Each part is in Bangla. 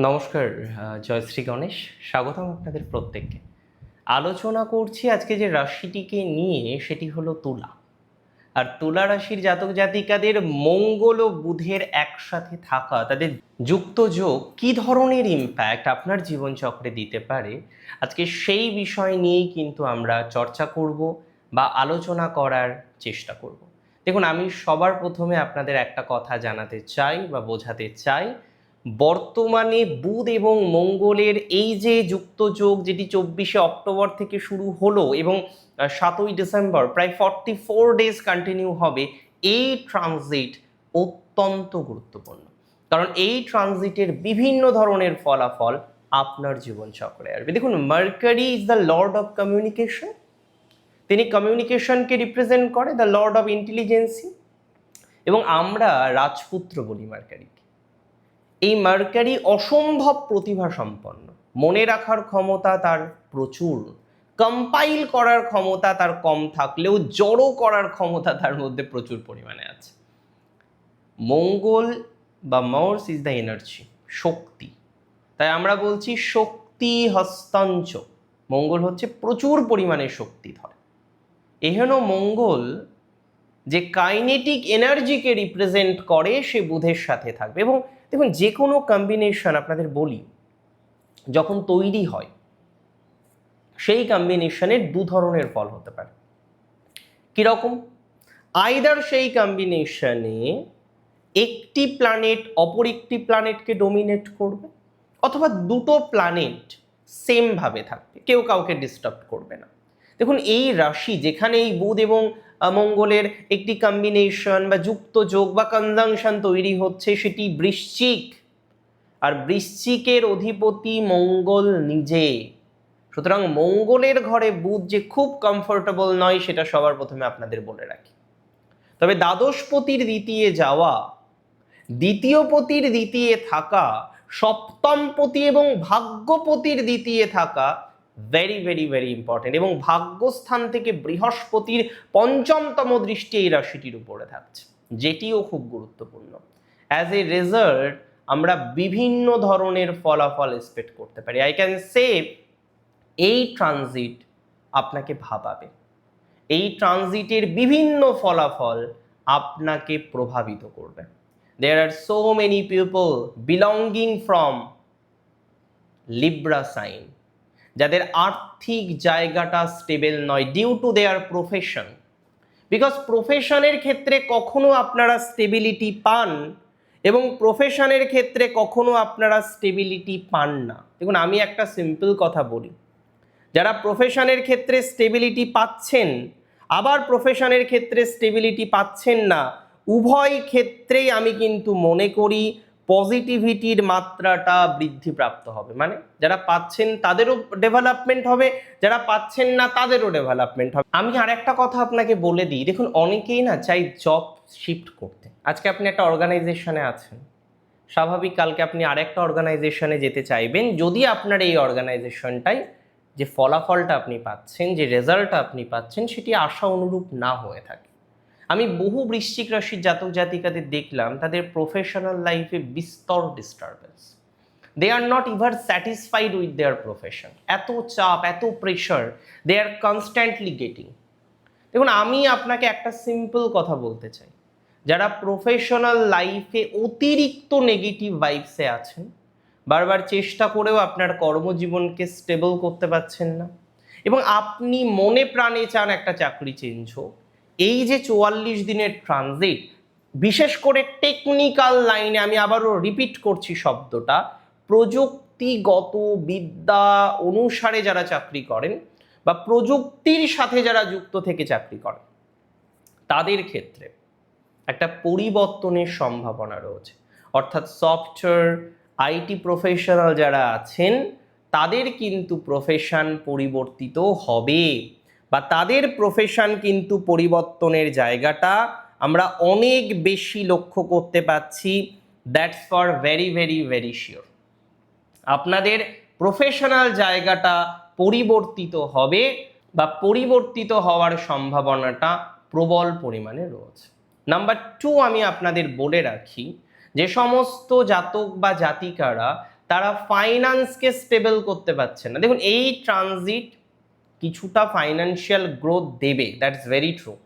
নমস্কার আহ, জয়শ্রী গণেশ। স্বাগতম আপনাদের প্রত্যেককে। আলোচনা করছি আজকে যে রাশিটিকে নিয়ে সেটি হলো তুলা। আর তুলা রাশির জাতক জাতিকাদের মঙ্গল ও বুধের একসাথে থাকা তাদের যুক্ত যোগ কী ধরনের ইম্প্যাক্ট আপনার জীবনচক্রে দিতে পারে আজকে সেই বিষয় নিয়েই কিন্তু আমরা চর্চা করব বা আলোচনা করার চেষ্টা করব। দেখুন আমি সবার প্রথমে আপনাদের একটা কথা জানাতে চাই বা বোঝাতে চাই বর্তমানে বুধ এবং মঙ্গলের এই যে যুক্ত যোগ, যেটি চব্বিশে অক্টোবর থেকে শুরু হলো এবং সাতই ডিসেম্বর, প্রায় ফর্টি ফোর ডেজ কন্টিনিউ হবে, এই ট্রানজিট অত্যন্ত গুরুত্বপূর্ণ। কারণ এই ট্রানজিটের বিভিন্ন ধরনের ফলাফল আপনার জীবনচক্রে আসবে। দেখুন Mercury is the lord of communication তিনি কমিউনিকেশনকে রিপ্রেজেন্ট করে দ্য লর্ড অফ ইন্টেলিজেন্সি এবং আমরা রাজপুত্র বলি মার্কারিকে এই মার্কারি অসম্ভব প্রতিভা সম্পন্ন। মনে রাখার ক্ষমতা তার প্রচুর। কম্পাইল করার ক্ষমতা তার কম থাকলেও জড়ো করার ক্ষমতা তার মধ্যে প্রচুর পরিমাণে আছে। মঙ্গল বা মর্স ইজ দ্য এনার্জি শক্তি। তাই আমরা বলছি শক্তি হস্তাঞ্চ। মঙ্গল হচ্ছে প্রচুর পরিমাণে শক্তি ধরে। এহেন মঙ্গল যে কাইনেটিক এনার্জিকে রিপ্রেজেন্ট করে সে বুধের সাথে থাকবে এবং দেখুন যে কোনো কম্বিনেশন আপনাদের বলি, যখন তৈরি হয়, সেই কম্বিনেশনের দু ধরনের ফল হতে পারে। কীরকম? আইদার সেই কম্বিনেশনে একটি প্ল্যানেট অপর একটি প্ল্যানেটকে ডোমিনেট করবে, অথবা দুটো প্ল্যানেট সেমভাবে থাকবে, কেউ কাউকে ডিস্টার্ব করবে না। দেখুন, এই রাশি যেখানে এই বুধ এবং মঙ্গলের একটি কম্বিনেশন বা যুক্ত যোগ বা কনজাংশন তৈরি হচ্ছে সেটি বৃশ্চিক। আর বৃশ্চিকের অধিপতি মঙ্গল নিজে। সুতরাং মঙ্গলের ঘরে বুধ যে খুব কমফোর্টেবল নয়, সেটা সবার প্রথমে আপনাদের বলে রাখি। তবে দ্বাদশপতির দ্বিতীয় যাওয়া দ্বিতীয় পতির দ্বিতীয় থাকা সপ্তম পতি এবং ভাগ্যপতির দ্বিতীয় থাকা ভেরি ভেরি ভেরি ইম্পর্টেন্ট এবং ভাগ্যস্থান থেকে বৃহস্পতির পঞ্চমতম দৃষ্টি এই রাশিটির উপরে থাকছে, যেটিও খুব গুরুত্বপূর্ণ। অ্যাজ এ রেজাল্ট আমরা বিভিন্ন ধরনের ফলাফল এক্সপেক্ট করতে পারি। আই ক্যান সে এই ট্রানজিট আপনাকে ভাবাবে। এই ট্রানজিটের বিভিন্ন ফলাফল আপনাকে প্রভাবিত করবে। There are so many people belonging from Libra sign যাদের আর্থিক জায়গাটা স্টেবল নয় due to their profession because প্রফেশনের ক্ষেত্রে কখনো আপনারা স্টেবিলিটি পান এবং প্রফেশনের ক্ষেত্রে কখনো আপনারা স্টেবিলিটি পান না। দেখুন, আমি একটা সিম্পল কথা বলি। যারা প্রফেশনের ক্ষেত্রে স্টেবিলিটি পাচ্ছেন, আবার প্রফেশনের ক্ষেত্রে স্টেবিলিটি পাচ্ছেন না, উভয় ক্ষেত্রেই আমি কিন্তু মনে করি পজিটিভিটির মাত্রাটা বৃদ্ধিপ্রাপ্ত হবে। মানে যারা পাচ্ছেন তাদেরও ডেভেলপমেন্ট হবে, যারা পাচ্ছেন না তাদেরও ডেভেলপমেন্ট হবে। আমি আর একটা কথা আপনাকে বলে দিই, দেখুন অনেকেই না চাই জব শিফট করতে। আজকে আপনি একটা অর্গানাইজেশনে আছেন, স্বাভাবিক কালকে আপনি আরেকটা অর্গানাইজেশনে যেতে চাইবেন, যদি আপনার এই অর্গানাইজেশনটাই যে ফলাফলটা আপনি পাচ্ছেন, যে রেজাল্টটা আপনি পাচ্ছেন, সেটি আশা অনুরূপ না হয়ে থাকে। আমি বহু বৃশ্চিক রাশির জাতক জাতিকাদের দেখলাম, তাদের প্রফেশনাল লাইফে বিস্তর disturbance they are not ever satisfied with their profession এত চাপ, এত pressure they are constantly getting দেখুন, আমি আপনাকে একটা সিম্পল কথা বলতে চাই। যারা প্রফেশনাল লাইফে অতিরিক্ত নেগেটিভ ভাইবসে আছেন, বারবার চেষ্টা করেও আপনার কর্মজীবনকে স্টেবল করতে পারছেন না। এবং আপনি মনে প্রাণে চান একটা চাকরি চেঞ্জ হোক। এই যে চুয়াল্লিশ দিনের ট্রানজিট বিশেষ করে টেকনিক্যাল লাইনে আমি আবারও রিপিট করছি শব্দটা, প্রযুক্তিগত বিদ্যা অনুসারে যারা চাকরি করেন বা প্রযুক্তির সাথে যারা যুক্ত থেকে চাকরি করেন, তাদের ক্ষেত্রে একটা পরিবর্তনের সম্ভাবনা রয়েছে। অর্থাৎ সফটওয়্যার আইটি প্রফেশনাল যারা আছেন, তাদের কিন্তু প্রফেশন পরিবর্তিত হবে। বা তাদের প্রফেশন কিন্তু পরিবর্তনের জায়গাটা আমরা অনেক বেশি লক্ষ্য করতে পাচ্ছি। That's for very very very sure আপনাদের প্রফেশনাল জায়গাটা পরিবর্তিত হবে বা পরিবর্তিত হওয়ার সম্ভাবনাটা প্রবল পরিমাণে রয়েছে। নাম্বার টু আমি আপনাদের বলে রাখি, যে সমস্ত জাতক বা জাতিকারা তারা ফাইন্যান্সকে স্টেবল করতে পারছে না। দেখুন, এই ট্রানজিট কিছুটা ফাইন্যান্সিয়াল গ্রোথ দেবে দ্যাটস ভেরি ট্রু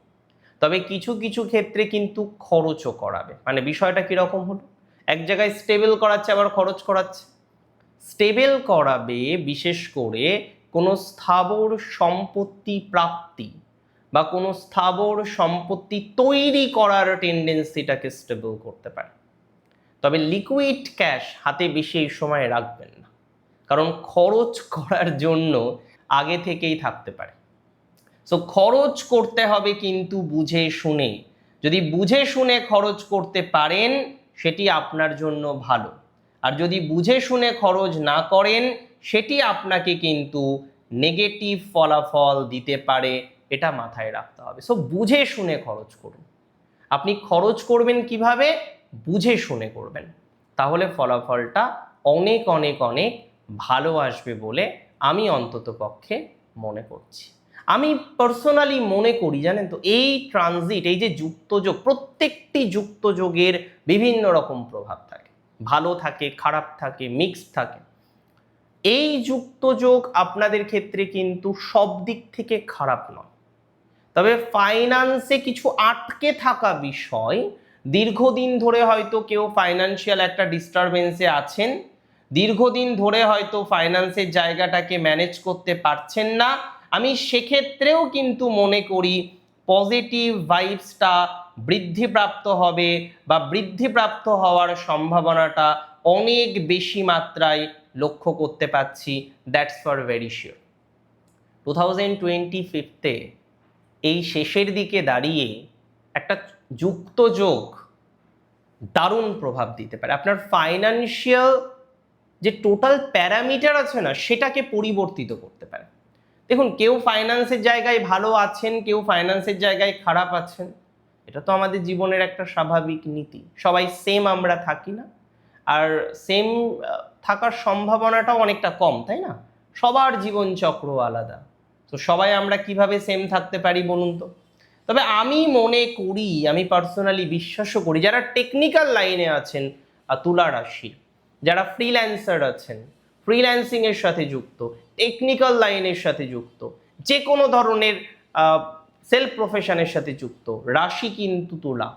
তবে কিছু কিছু ক্ষেত্রে কিন্তু খরচও করাবে। মানে বিষয়টা কীরকম হলো? এক জায়গায় স্টেবল করাচ্ছে, আবার খরচ করাচ্ছে। স্টেবল করাবে বিশেষ করে কোনো স্থাবর সম্পত্তি প্রাপ্তি বা কোনো স্থাবর সম্পত্তি তৈরি করার টেন্ডেন্সিটাকে স্টেবল করতে পারে। তবে লিকুইড ক্যাশ হাতে বেশি এই সময় রাখবেন না। কারণ খরচ করার জন্য আগে থেকেই থাকতে পারে। সো খরচ করতে হবে কিন্তু বুঝে শুনে। যদি বুঝে শুনে খরচ করতে পারেন, সেটি আপনার জন্য ভালো। আর যদি বুঝে শুনে খরচ না করেন, সেটি আপনাকে কিন্তু নেগেটিভ ফলাফল দিতে পারে, এটা মাথায় রাখতে হবে। সো বুঝে শুনে খরচ করুন। আপনি খরচ করবেন কীভাবে? বুঝে শুনে করবেন। তাহলে ফলাফলটা অনেক অনেক অনেক ভালো আসবে বলে আমি অন্তত পক্ষে মনে করছি। আমি পার্সোনালি মনে করি, জানেন তো, এই ট্রানজিট এই যে যুক্তযোগ, প্রত্যেকটি যুক্তযোগের বিভিন্ন রকম প্রভাব থাকে। ভালো থাকে, খারাপ থাকে মিক্সড থাকে। এই যুক্তযোগ আপনাদের ক্ষেত্রে কিন্তু সব দিক থেকে খারাপ নয়। তবে ফাইন্যান্সে কিছু আটকে থাকা বিষয়, দীর্ঘদিন ধরে হয়তো কেউ ফাইন্যান্সিয়াল একটা ডিস্টারবেন্সে আছেন দীর্ঘদিন ধরে হয়তো ফাইন্যান্সের জায়গাটাকে ম্যানেজ করতে পারছেন না। আমি সেক্ষেত্রেও কিন্তু মনে করি পজিটিভ ভাইবসটা বৃদ্ধিপ্রাপ্ত হবে বা বৃদ্ধিপ্রাপ্ত হওয়ার সম্ভাবনাটা অনেক বেশি মাত্রায় লক্ষ্য করতে পারছি। That's for very sure two thousand twenty fifty এই শেষের দিকে দাঁড়িয়ে একটা যুক্ত যোগ দারুণ প্রভাব দিতে পারে। আপনার ফাইন্যান্সিয়াল যে টোটাল প্যারামিটার আছে না, সেটাকে পরিবর্তিত করতে পারে। দেখুন, কেউ ফাইন্যান্সের জায়গায় ভালো আছেন, কেউ ফাইন্যান্সের জায়গায় খারাপ আছেন। এটা তো আমাদের জীবনের একটা স্বাভাবিক নীতি। সবাই সেম আমরা থাকি না। আর সেম থাকার সম্ভাবনাটাও অনেকটা কম, তাই না? সবার জীবনচক্র আলাদা। তো সবাই আমরা কীভাবে সেম থাকতে পারি বলুন তো? তবে আমি মনে করি, আমি পার্সোনালি বিশ্বাসও করি, যারা টেকনিক্যাল লাইনে আছেন তুলা রাশির যারা ফ্রিল্যান্সার আছেন ফ্রিল্যান্সিংয়ের সাথে যুক্ত টেকনিক্যাল লাইনের সাথে যুক্ত যে কোনো ধরনের সেলফ প্রফেশনের সাথে যুক্ত, রাশি কিন্তু তুলা,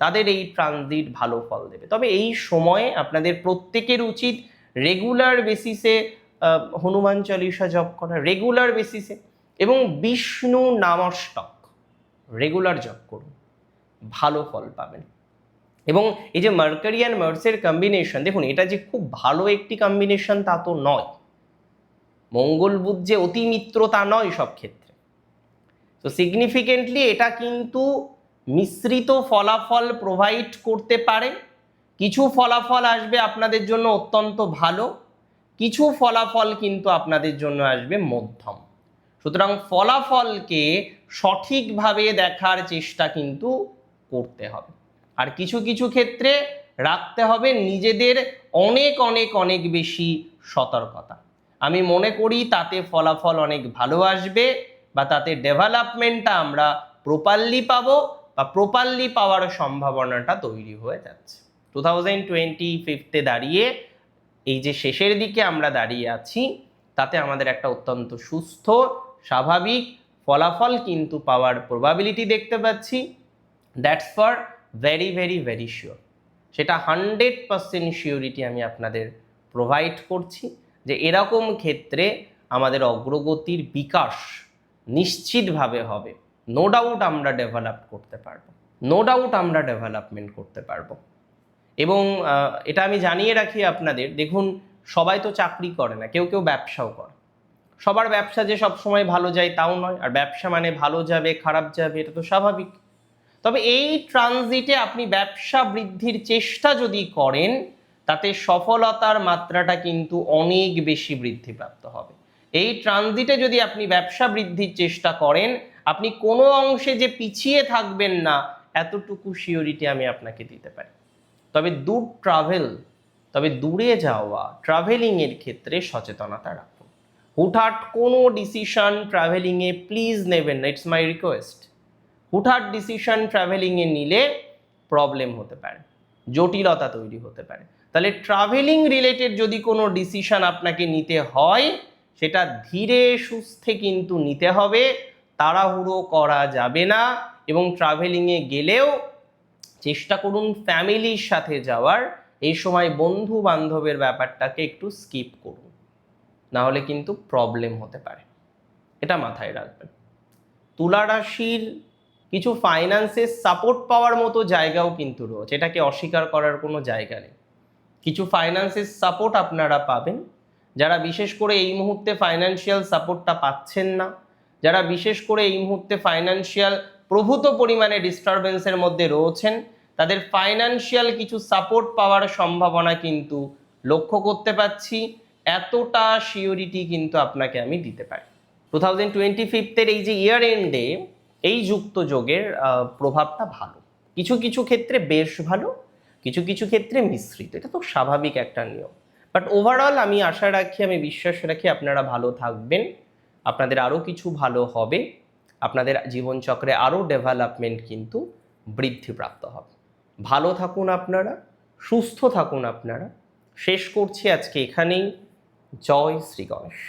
তাদের এই ট্রানজিট ভালো ফল দেবে। তবে এই সময়ে আপনাদের প্রত্যেকের উচিত রেগুলার বেসিসে হনুমান চালিসা জপ করা রেগুলার বেসিসে এবং বিষ্ণু নামষ্টক রেগুলার জপ করুন, ভালো ফল পাবেন। এবং এই যে মার্কারি অ্যান্ড মার্সের কম্বিনেশন দেখুন, এটা যে খুব ভালো একটি কম্বিনেশন তা তো নয়। মঙ্গল বুধ যে অতি মিত্র তা নয় সব ক্ষেত্রে। তো সিগনিফিকেন্টলি এটা কিন্তু মিশ্রিত ফলাফল প্রোভাইড করতে পারে। কিছু ফলাফল আসবে আপনাদের জন্য অত্যন্ত ভালো, কিছু ফলাফল কিন্তু আপনাদের জন্য আসবে মধ্যম। সুতরাং ফলাফলকে সঠিকভাবে দেখার চেষ্টা কিন্তু করতে হবে। আর কিছু কিছু ক্ষেত্রে রাখতে হবে নিজেদের অনেক অনেক অনেক বেশি সতর্কতা। আমি মনে করি তাতে ফলাফল অনেক ভালো আসবে বা তাতে ডেভেলপমেন্টটা আমরা প্রপারলি পাবো বা প্রপারলি পাওয়ার সম্ভাবনাটা তৈরি হয়ে যাচ্ছে। টু থাউজেন্ড টোয়েন্টি ফিফতে দাঁড়িয়ে, এই যে শেষের দিকে আমরা দাঁড়িয়ে আছি, তাতে আমাদের একটা অত্যন্ত সুস্থ, স্বাভাবিক ফলাফল কিন্তু পাওয়ার প্রবাবিলিটি দেখতে পাচ্ছি। That's for very very very sure সেটা হান্ড্রেড পার্সেন্ট শিওরিটি আমি আপনাদের প্রোভাইড করছি যে এরকম ক্ষেত্রে আমাদের অগ্রগতির বিকাশ নিশ্চিতভাবে হবে। নো ডাউট আমরা ডেভেলপ করতে পারব। নো ডাউট আমরা ডেভেলপমেন্ট করতে পারব। এবং এটা আমি জানিয়ে রাখি আপনাদের, দেখুন, সবাই তো চাকরি করে না, কেউ কেউ ব্যবসাও করে। সবার ব্যবসা যে সব সময় ভালো যায় তাও নয়, আর ব্যবসা মানে ভালো যাবে, খারাপ যাবে, এটা তো স্বাভাবিক। তবে এই ট্রানজিটে আপনি ব্যবসা বৃদ্ধির চেষ্টা যদি করেন, তাতে সফলতার মাত্রাটা কিন্তু অনেক বেশি বৃদ্ধিপ্রাপ্ত হবে। এই ট্রানজিটে যদি আপনি ব্যবসা বৃদ্ধির চেষ্টা করেন, আপনি কোনো অংশে যে পিছিয়ে থাকবেন না, এতটুকু শিওরিটি আমি আপনাকে দিতে পারি। তবে দূর ট্রাভেল, তবে দূরে যাওয়া, ট্রাভেলিংয়ের ক্ষেত্রে সচেতনতা রাখুন। হুটহাট কোনো ডিসিশন ট্রাভেলিংয়ে প্লিজ নেবেন না, ইটস মাই রিকোয়েস্ট। হুটহাট ডিসিশন ট্রাভেলিংয়ে নিলে প্রবলেম হতে পারে, জটিলতা তৈরি হতে পারে। তাহলে ট্রাভেলিং রিলেটেড যদি কোনো ডিসিশন আপনাকে নিতে হয়, সেটা ধীরে সুস্থে কিন্তু নিতে হবে, তাড়াহুড়ো করা যাবে না এবং ট্রাভেলিংয়ে গেলেও চেষ্টা করুন ফ্যামিলির সাথে যাওয়ার, এই সময় বন্ধু বান্ধবের ব্যাপারটাকে একটু স্কিপ করুন না হলে কিন্তু প্রবলেম হতে পারে। এটা মাথায় রাখবেন। তুলা রাশির কিছু ফাইন্যান্সের সাপোর্ট পাওয়ার মতো জায়গাও কিন্তু রয়েছে। এটাকে অস্বীকার করার কোনো জায়গা নেই। কিছু ফাইন্যান্সের সাপোর্ট আপনারা পাবেন। যারা বিশেষ করে এই মুহূর্তে ফাইন্যান্সিয়াল সাপোর্টটা পাচ্ছেন না, যারা বিশেষ করে এই মুহূর্তে ফাইন্যান্সিয়াল প্রভূত পরিমাণে ডিস্টারবেন্সের মধ্যে রয়েছেন, তাদের ফাইন্যান্সিয়াল কিছু সাপোর্ট পাওয়ার সম্ভাবনা কিন্তু লক্ষ্য করতে পাচ্ছি। এতটা সিওরিটি কিন্তু আপনাকে আমি দিতে পারি। টু থাউজেন্ড টোয়েন্টি ফিফথের এই যে ইয়ার এন্ডে এই যুক্ত যোগের প্রভাবটা ভালো। কিছু কিছু ক্ষেত্রে বেশ ভালো, কিছু কিছু ক্ষেত্রে মিশ্রিত। এটা তো স্বাভাবিক একটা নিয়ম। বাট ওভারঅল আমি আশা রাখি, আমি বিশ্বাস রাখি আপনারা ভালো থাকবেন। আপনাদের আরও কিছু ভালো হবে। আপনাদের জীবনচক্রে আরও ডেভেলপমেন্ট কিন্তু বৃদ্ধিপ্রাপ্ত হবে। ভালো থাকুন আপনারা, সুস্থ থাকুন আপনারা। শেষ করছি আজকে এখানেই। জয় শ্রী গণেশ।